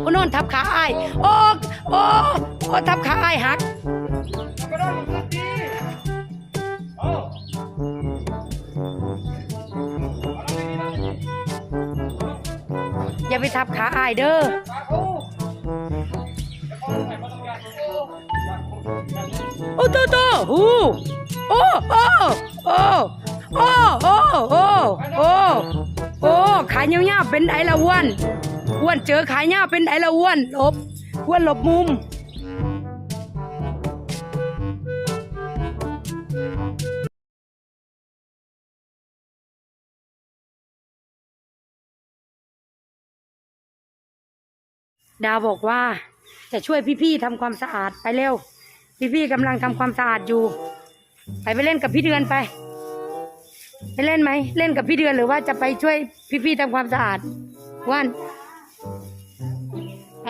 โอ้นอนทับขาอ้ายโอ้โอ้โอ้ทับขาอ้ายหักกระโดดลงสักทีโอ้อย่าไปทับขาอ้ายเด้อปากูจะเข้าตรงไหนมาตรงกลางโอ้โอ้โตโตหูโอ้โอ้โอ้โอ้โอ้โอ้โอ้โอ้ขายเงาๆเป็นไดละอ้วน อ้วนเจอขายเงาเป็นไดละอ้วนหลบอ้วนหลบมุมดาวบอกว่าจะช่วยพี่ๆทำความสะอาดไปเร็ว พี่ๆกำลังทำความสะอาดอยู่ ไปไปเล่นกับพี่เดือนไปไปเล่นไหมเล่นกับพี่เดือนหรือว่าจะไปช่วยพี่ๆทำความสะอาดว่าน ไป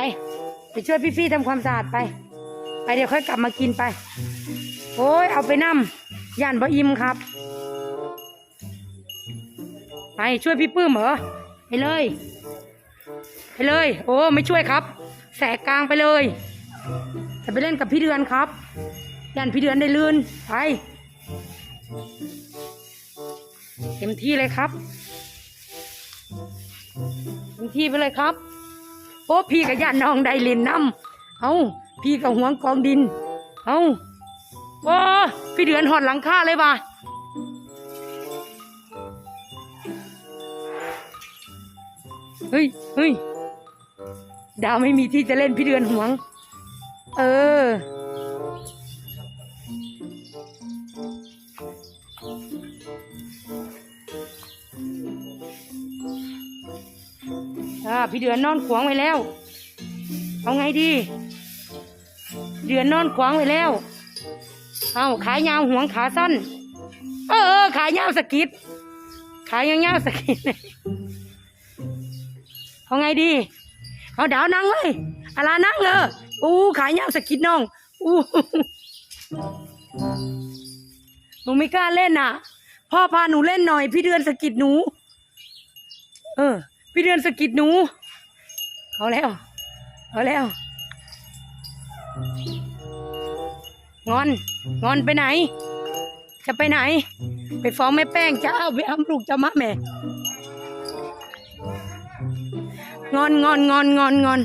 ไปช่วยพี่ๆทำความสะอาดไป ไปเดี๋ยวค่อยกลับมากินไป โอ้ยเอาไปนั่มย่านบ่อิ่มครับ ไปช่วยพี่ปื้มเหรอไปเลย ไปเลย โอ้ไม่ช่วยครับ แสกกลางไปเลยจะไปเล่นกับพี่เดือนครับยันพี่เดือนได้ลื่นไปเต็มที่เลยครับเต็มที่ไปเลยครับ โอ้พี่กับญาติน้องได้ลินน้ำเอาพี่กับหวงกองดิน เอาโอ้พี่เดือนหอดหลังคาเลยว่ะเฮ้ยเฮ้ยดาวไม่มีที่จะเล่นพี่เดือนหวง เออ พี่เดือนนอนขวางไว้แล้ว เอาไงดี เดือนนอนขวางไว้แล้ว เอาขายาวห่วงขาสั้น เออเออขายาวสกิดขายยาวๆสกิดเอาไงดี เอาดาวนั่งเลยอาลานั่งเลยอู้ขายยาวสกิดน้องอู้หนูไม่กล้าเล่นอะ พ่อพาหนูเล่นหน่อย พี่เดือนสกิดหนู เออ พี่เดือนสกิดหนู เอาแล้ว เอาแล้ว งอน งอนไปไหน จะไปไหน ไปฟ้องแม่แป้งจะเอาไปเอาลูกจะมาแม่ งอนงอนงอนงอนงอน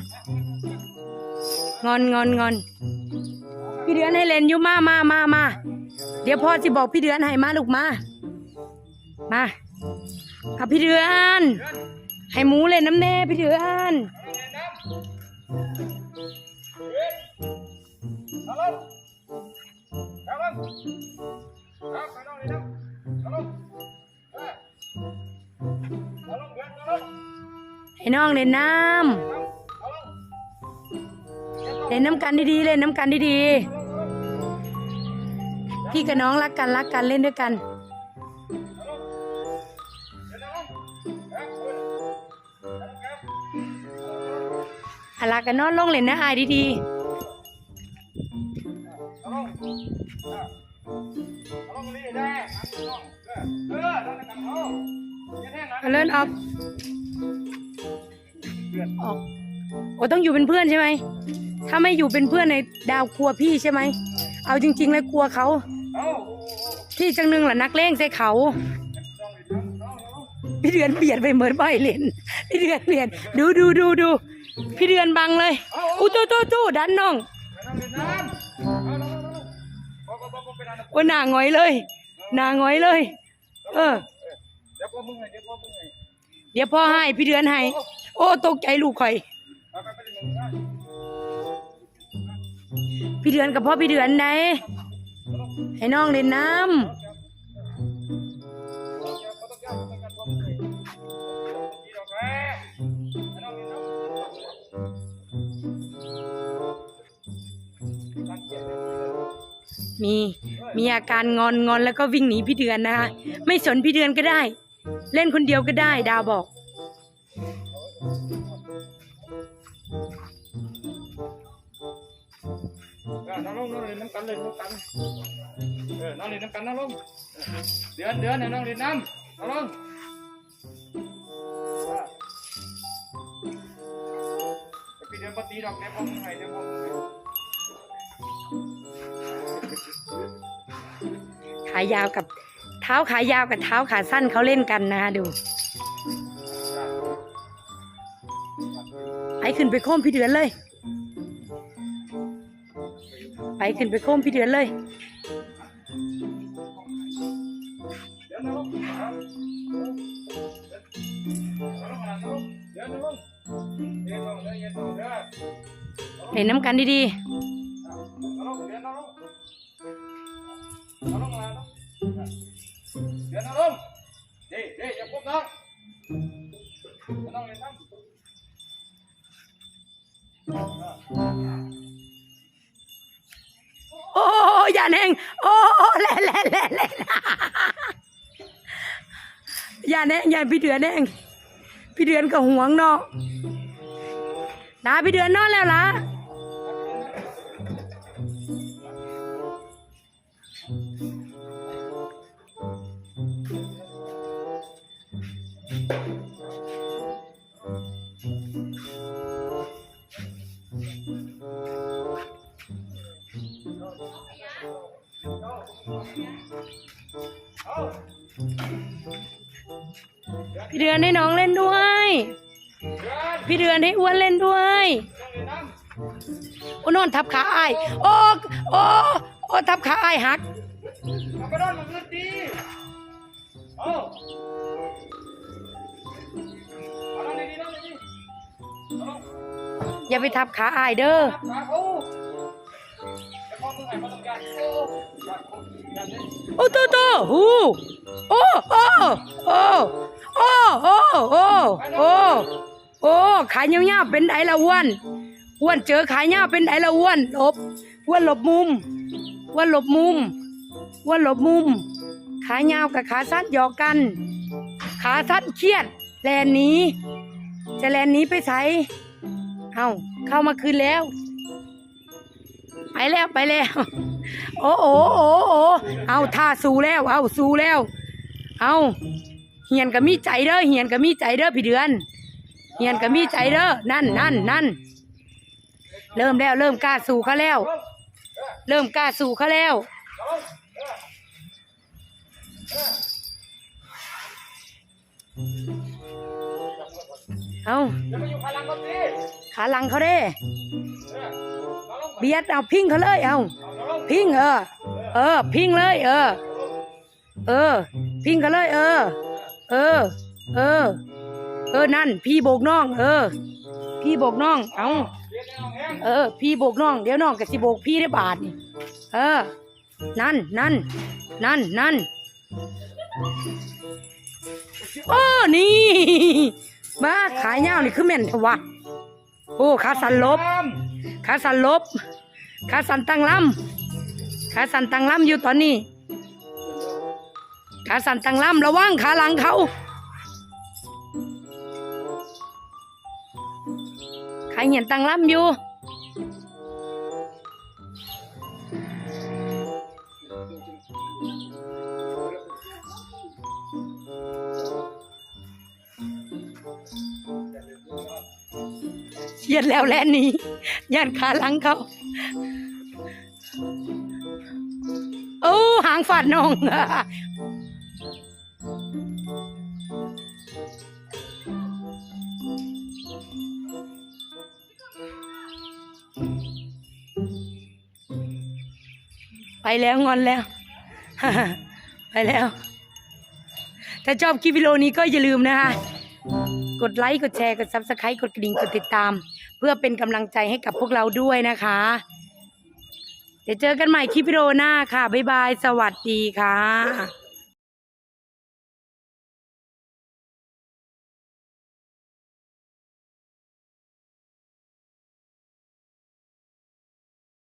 งอนงอนงอน พี่เดือนให้เลนอยู่มามามามา เดี๋ยวพ่อจะบอกพี่เดือนให้มาลูกมา มาเอาพี่เดือน ให้หมูเล่นน้ำแน่พี่เดือน ให้น้องเล่นน้ำเล่นน้ำกันดีๆเล่นน้ำกันดีๆพี่กับน้องรักกันรักกันเล่นด้วยกัน อาลากันนอนลงเล่นนะอายดีเอาลงเอาลงนี่ได้เออเออนั่นกันเอาอย่าแท่งนะๆเอาเล่นออกออกโอ้ต้องอยู่เป็นเพื่อนใช่ไหม ถ้าไม่อยู่เป็นเพื่อนในดาวกลัวพี่ใช่ไหม เอาจริงๆเลยกลัวเขาเอาที่จังหนึ่งแหละนักเลงใส่เขาพี่เดือนเบียดไปเหมือนใบเลนพี่เดือนเบียดดูดูดูดู พี่เดือนบังเลยอู้ตู้ตู้ตู้ดันน้องโอ้หน้าหงอยเลยหน้าหงอยเลย เออ เดี๋ยวพ่อมึงไงเดี๋ยวพ่อมึงไงเดี๋ยวพ่อให้พี่เดือนให้โอ้ตกใจลูกข่อยเอาไปไปเลยมึงได้พี่เดือนกับพ่อพี่เดือนไหนให้น้องเล่นน้ำ มีมีอาการงอนงอนแล้วก็วิ่งหนีพี่เดือนนะคะไม่สนพี่เดือนก็ได้ เล่นคนเดียวก็ได้ ดาวบอกนั่งลงนั่งเรียนน้ำกันเลยน้ำกันเออนั่งเรียนน้ำกันนั่งลงเดือนเดือนเนี่ยนั่งเรียนน้ำนั่งลงไปปตีดอกแนบพ่อมึงไห้แนบพ่อมึงไห้ายาวกับเท้าขายาวกับเท้าขาสั้นเขาเล่นกันนะคะดูไปขึ้นไปโค้มพี่เดือนเลย ไปขึ้นไปโค้มพี่เดือนเลยเดี๋ยวนะลูกครับเดี๋ยวนะลูกเดี๋ เดี๋ยวเดี๋ยวอย่าปุ๊บนะอย่าต้องเล่นน้ำๆโอ้อย่าแหงโอ้แล่นแล่นแล่นแล่ย่าแหงย่าพี่เดือนแหงพี่เดือนก็ห่วงเนาะนะพี่เดือนนอนแล้วล่ะ พี่เดือนให้น้องเล่นด้วย พี่เดือนให้อ้วนเล่นด้วยโอ้นอนทับขาอ้ายโอ้โอ้โอ้ทับขาอ้ายหักอาไอนมันเงินดีเอาเอานอนดีๆนอนดีๆ อย่าไปทับขาอายเด้อขาเขาไอ้พ่อมึงไห้มองการโอ้ยากคนอยากเล่นโอ้โตโตหูโอ้โอ้โอ้โอ้โอ้โอ้โอ้โอ้ขายยาวๆเป็นไดละอ้วนอ้วนเจอขายยาวเป็นไดละอ้วนหลบอ้วนหลบมุมอ้วนหลบมุมอ้วนหลบมุม ขายาวกับขาสั้นหยอกกัน ขาสั้นเครียดแลนนี้ จะแลนนี้ไปใส่ เอาเข้ามาคืนแล้ว ไปแล้วไปแล้ว โอ้โอ้โอ้โอ้เอาท่าสู้แล้ว เอาสู้แล้ว เอาเฮียนก็มีใจเด้อเฮียนก็มีใจเด้อพี่เดือนเฮียนก็มีใจเด้อนั่นนั่นนั่นเริ่มแล้ว เริ่มกล้าสู่เขาแล้ว เริ่มกล้าสู่เขาแล้วเอา อย่าลังคนดีขาหลังเขาเด้เบียดเอาพิงเขาเลยเอาเอาพิงเออ เออ พิงเลย เออ เออ พิงเขาเลย เออ เออ เออ เออนั่น พี่โบกน้อง เออ พี่โบกน้อง เอาเองแห้งเออพี่โบกน้องเดี๋ยวน้องกับสิโบกพี่ได้บาทนี่เออ นั่นนั่นนั่นนั่นโอ้นี่มาขายยาวนี่คือแม่นเถวะ โอ้ขาสันลบขาสันลบขาสันตั้งลำขาสันตั้งลำอยู่ตอนนี้ขาสันตั้งลำระวังขาหลังเขาขาเหียนตั้งลำอยู่ เชียดแล้วแลหนี้ยันขาหลังเขาโอ้หางฝาดนองไปแล้วงอนแล้ว ไปแล้ว ถ้าชอบคลิปวิดีโอนี้ก็อย่าลืมนะคะ กดไลค์ กดแชร์ กดซับสไครต์กดกระดิ่ง กดติดตาม เพื่อเป็นกำลังใจให้กับพวกเราด้วยนะคะ เดี๋ยวเจอกันใหม่คลิปวิดีโอหน้าค่ะ บ๊ายบาย สวัสดีค่ะ